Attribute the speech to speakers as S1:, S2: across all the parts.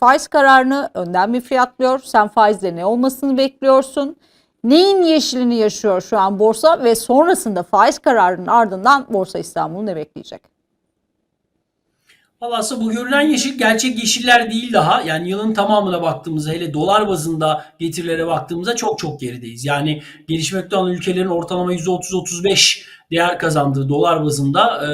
S1: faiz kararını önden mi fiyatlıyor? Sen faizle ne olmasını bekliyorsun? Neyin yeşilini yaşıyor şu an borsa ve sonrasında faiz kararının ardından Borsa İstanbul ne bekleyecek?
S2: Aslında bu görülen yeşil gerçek yeşiller değil daha. Yani yılın tamamına baktığımızda hele dolar bazında getirilere baktığımızda çok çok gerideyiz. Yani gelişmekte olan ülkelerin ortalama %30-35 değer kazandığı dolar bazında e,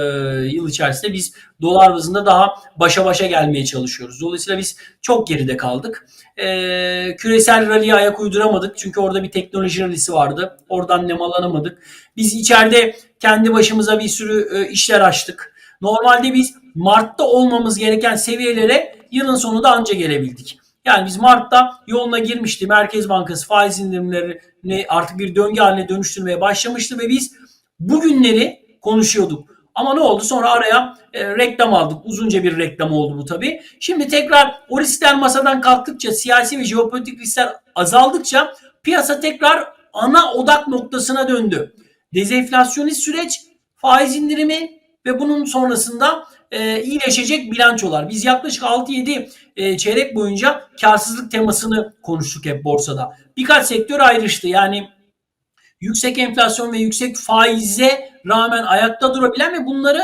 S2: yıl içerisinde biz dolar bazında daha başa başa gelmeye çalışıyoruz. Dolayısıyla biz çok geride kaldık. E, küresel rally'e ayak uyduramadık. Çünkü orada bir teknoloji rally'si vardı. Oradan nemalanamadık. Biz içeride kendi başımıza bir sürü e, işler açtık. Normalde biz Mart'ta olmamız gereken seviyelere yılın sonunda anca gelebildik. Yani biz Mart'ta yoluna girmişti. Merkez Bankası faiz indirimlerini artık bir döngü haline dönüştürmeye başlamıştı ve biz bugünleri konuşuyorduk. Ama ne oldu? Sonra araya e, reklam aldık. Uzunca bir reklam oldu bu tabii. Şimdi tekrar o riskler masadan kalktıkça, siyasi ve jeopolitik riskler azaldıkça piyasa tekrar ana odak noktasına döndü. Dezenflasyonist süreç, faiz indirimi ve bunun sonrasında e, iyileşecek bilançolar. Biz yaklaşık 6-7 e, çeyrek boyunca karsızlık temasını konuştuk hep borsada. Birkaç sektör ayrıştı. Yani yüksek enflasyon ve yüksek faize rağmen ayakta durabilen ve bunları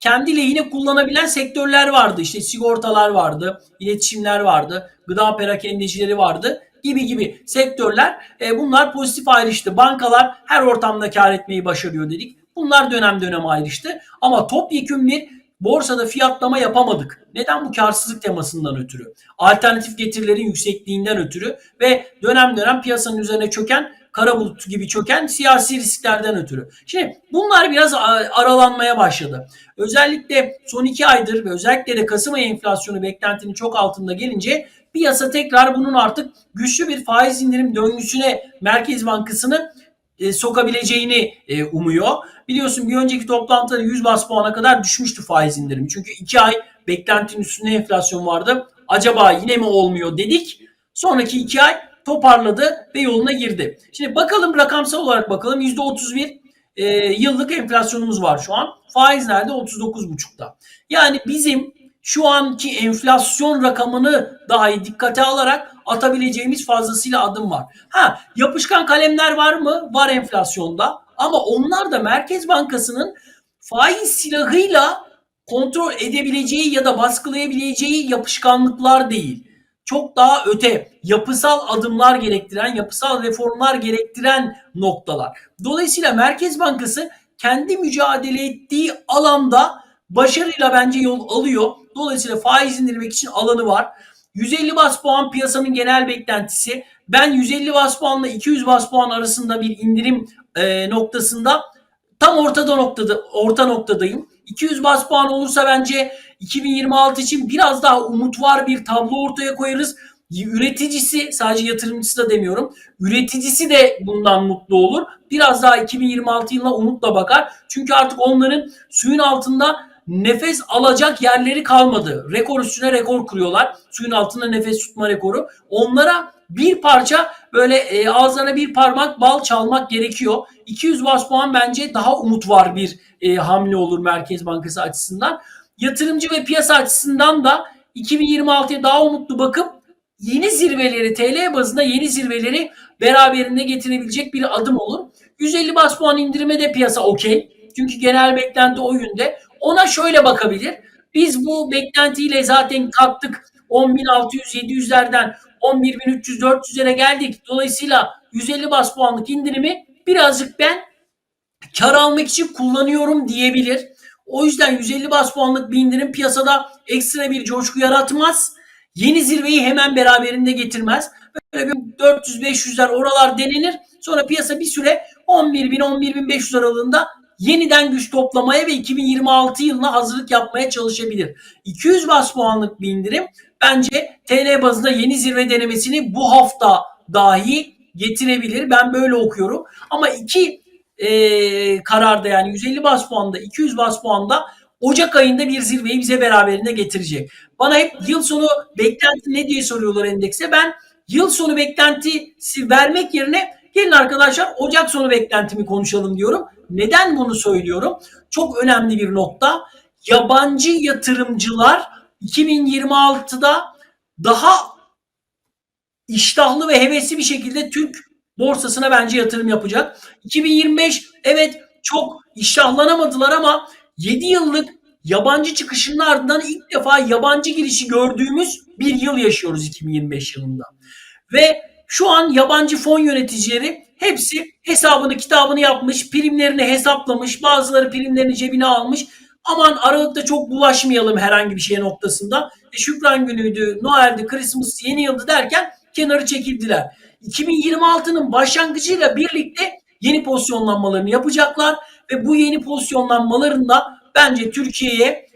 S2: kendi lehine kullanabilen sektörler vardı. İşte sigortalar vardı, iletişimler vardı, gıda perakendecileri vardı gibi gibi sektörler. E, bunlar pozitif ayrıştı. Bankalar her ortamda kar etmeyi başarıyor dedik. Bunlar dönem dönem ayrıştı. Ama topyekun bir borsada fiyatlama yapamadık. Neden bu karsızlık temasından ötürü? Alternatif getirilerin yüksekliğinden ötürü ve dönem dönem piyasanın üzerine çöken kara bulut gibi çöken siyasi risklerden ötürü. Şimdi bunlar biraz aralanmaya başladı. Özellikle son iki aydır ve özellikle de Kasım ayı enflasyonu beklentinin çok altında gelince piyasa tekrar bunun artık güçlü bir faiz indirim döngüsüne Merkez Bankası'nı e, sokabileceğini e, umuyor. Biliyorsun bir önceki toplantıda 100 bas puana kadar düşmüştü faiz indirimi. Çünkü 2 ay beklentinin üstünde enflasyon vardı. Acaba yine mi olmuyor dedik. Sonraki 2 ay toparladı ve yoluna girdi. Şimdi bakalım rakamsal olarak bakalım %31 e, yıllık enflasyonumuz var şu an. Faiz nerede? 39,5'ta. Yani bizim şu anki enflasyon rakamını dahi dikkate alarak atabileceğimiz fazlasıyla adım var. Ha yapışkan kalemler var mı? Var enflasyonda. Ama onlar da Merkez Bankası'nın faiz silahıyla kontrol edebileceği ya da baskılayabileceği yapışkanlıklar değil. Çok daha öte yapısal adımlar gerektiren, yapısal reformlar gerektiren noktalar. Dolayısıyla Merkez Bankası kendi mücadele ettiği alanda başarıyla bence yol alıyor. Dolayısıyla faiz indirmek için alanı var. 150 bas puan piyasanın genel beklentisi. Ben 150 bas puanla 200 bas puan arasında bir indirim e, noktasında tam ortada noktada orta noktadayım. 200 bas puan olursa bence 2026 için biraz daha umut var bir tablo ortaya koyarız. Üreticisi sadece yatırımcısı da demiyorum. Üreticisi de bundan mutlu olur. Biraz daha 2026 yılına umutla bakar. Çünkü artık onların suyun altında nefes alacak yerleri kalmadı. Rekor üstüne rekor kuruyorlar. Suyun altında nefes tutma rekoru. Onlara bir parça böyle e, ağızlarına bir parmak bal çalmak gerekiyor. 200 bas puan bence daha umut var bir e, hamle olur Merkez Bankası açısından. Yatırımcı ve piyasa açısından da 2026'ya daha umutlu bakıp yeni zirveleri TL bazında yeni zirveleri beraberinde getirebilecek bir adım olur. 150 bas puan indirime de piyasa okey. Çünkü genel beklenti o yönde. Ona şöyle bakabilir. Biz bu beklentiyle zaten kalktık 10.600-700'lerden 11.300-400'lere geldik. Dolayısıyla 150 bas puanlık indirimi birazcık ben kar almak için kullanıyorum diyebilir. O yüzden 150 bas puanlık bir indirim piyasada ekstra bir coşku yaratmaz. Yeni zirveyi hemen beraberinde getirmez. Böyle bir 400-500'ler oralar denenir. Sonra piyasa bir süre 11.000-11.500 aralığında yeniden güç toplamaya ve 2026 yılına hazırlık yapmaya çalışabilir. 200 bas puanlık bir indirim bence TL bazında yeni zirve denemesini bu hafta dahi getirebilir. Ben böyle okuyorum. Ama iki e, kararda yani 150 bas puanda 200 bas puanda Ocak ayında bir zirveyi bize beraberinde getirecek. Bana hep yıl sonu beklenti ne diye soruyorlar endekse. Ben yıl sonu beklentisi vermek yerine gelin arkadaşlar Ocak sonu beklentimi konuşalım diyorum. Neden bunu söylüyorum? Çok önemli bir nokta. Yabancı yatırımcılar 2026'da daha iştahlı ve hevesli bir şekilde Türk borsasına bence yatırım yapacak. 2025 evet çok iştahlanamadılar ama 7 yıllık yabancı çıkışının ardından ilk defa yabancı girişi gördüğümüz bir yıl yaşıyoruz 2025 yılında. Ve şu an yabancı fon yöneticileri hepsi hesabını kitabını yapmış, primlerini hesaplamış, bazıları primlerini cebine almış. Aman Aralık'ta çok bulaşmayalım herhangi bir şeye noktasında. E, Şükran günüydü, Noel'di, Christmas, yeni yıldı derken kenarı çekildiler. 2026'nın başlangıcıyla birlikte yeni pozisyonlanmalarını yapacaklar ve bu yeni pozisyonlanmalarında bence Türkiye'ye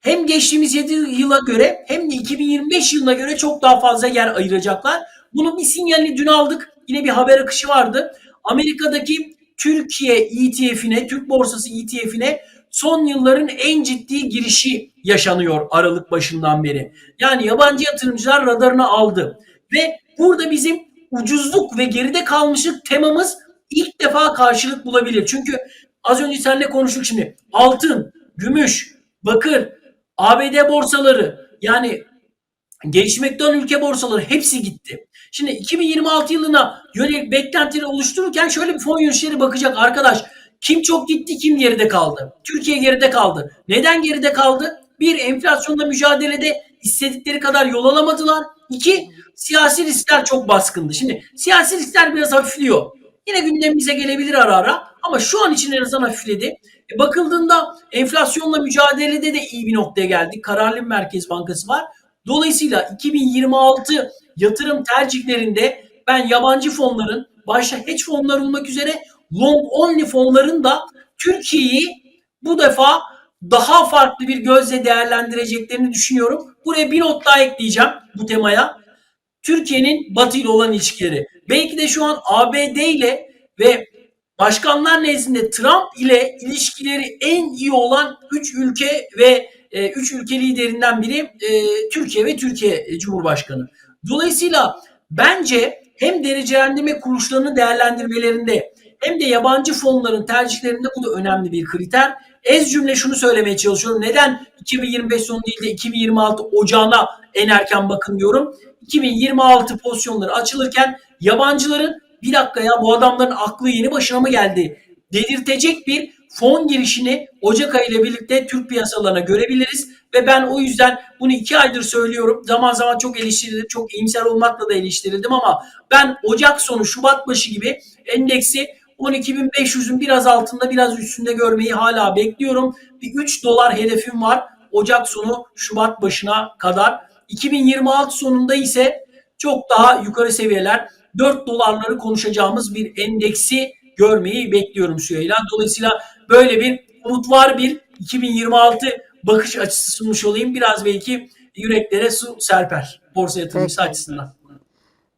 S2: hem geçtiğimiz 7 yıla göre hem de 2025 yılına göre çok daha fazla yer ayıracaklar. Bunun bir sinyalini dün aldık. Yine bir haber akışı vardı. Amerika'daki Türkiye ETF'ine, Türk Borsası ETF'ine son yılların en ciddi girişi yaşanıyor Aralık başından beri. Yani yabancı yatırımcılar radarına aldı. Ve burada bizim ucuzluk ve geride kalmışlık temamız ilk defa karşılık bulabilir. Çünkü az önce seninle konuştuk şimdi. Altın, gümüş, bakır, ABD borsaları yani gelişmekte olan ülke borsaları hepsi gitti. Şimdi 2026 yılına yönelik beklentileri oluştururken şöyle bir fon yöneticileri bakacak arkadaş. Kim çok gitti, kim geride kaldı? Türkiye geride kaldı. Neden geride kaldı? Bir, enflasyonla mücadelede istedikleri kadar yol alamadılar. İki, siyasi riskler çok baskındı. Şimdi siyasi riskler biraz hafifliyor. Yine gündemimize gelebilir ara ara ama şu an için en azından hafifledi. E bakıldığında enflasyonla mücadelede de iyi bir noktaya geldik. Kararlı Merkez Bankası var. Dolayısıyla 2026 yatırım tercihlerinde ben yabancı fonların başta hedge fonlar olmak üzere long only fonların da Türkiye'yi bu defa daha farklı bir gözle değerlendireceklerini düşünüyorum. Buraya bir not daha ekleyeceğim bu temaya. Türkiye'nin Batı ile olan ilişkileri. Belki de şu an ABD ile ve başkanlar nezdinde Trump ile ilişkileri en iyi olan 3 ülke ve 3 ülke liderinden biri e, Türkiye ve Türkiye Cumhurbaşkanı. Dolayısıyla bence hem derecelendirme kuruluşlarının değerlendirmelerinde hem de yabancı fonların tercihlerinde bu da önemli bir kriter. Ez cümle şunu söylemeye çalışıyorum. Neden 2025 sonu değil de 2026 ocağına en erken bakın diyorum. 2026 pozisyonları açılırken yabancıların bir dakika ya bu adamların aklı yeni başına mı geldi dedirtecek bir fon girişini Ocak ayı ile birlikte Türk piyasalarına görebiliriz. Ve ben o yüzden bunu iki aydır söylüyorum. Zaman zaman çok eleştirildim. Çok iyimser olmakla da eleştirildim ama ben Ocak sonu Şubat başı gibi endeksi 12.500'ün biraz altında biraz üstünde görmeyi hala bekliyorum. Bir 3 dolar hedefim var. Ocak sonu Şubat başına kadar. 2026 sonunda ise çok daha yukarı seviyeler 4 dolarları konuşacağımız bir endeksi görmeyi bekliyorum Süheyla. Dolayısıyla böyle bir umut var bir 2026 bakış açısı sunmuş olayım. Biraz belki yüreklere su serper borsa yatırımcısı açısından.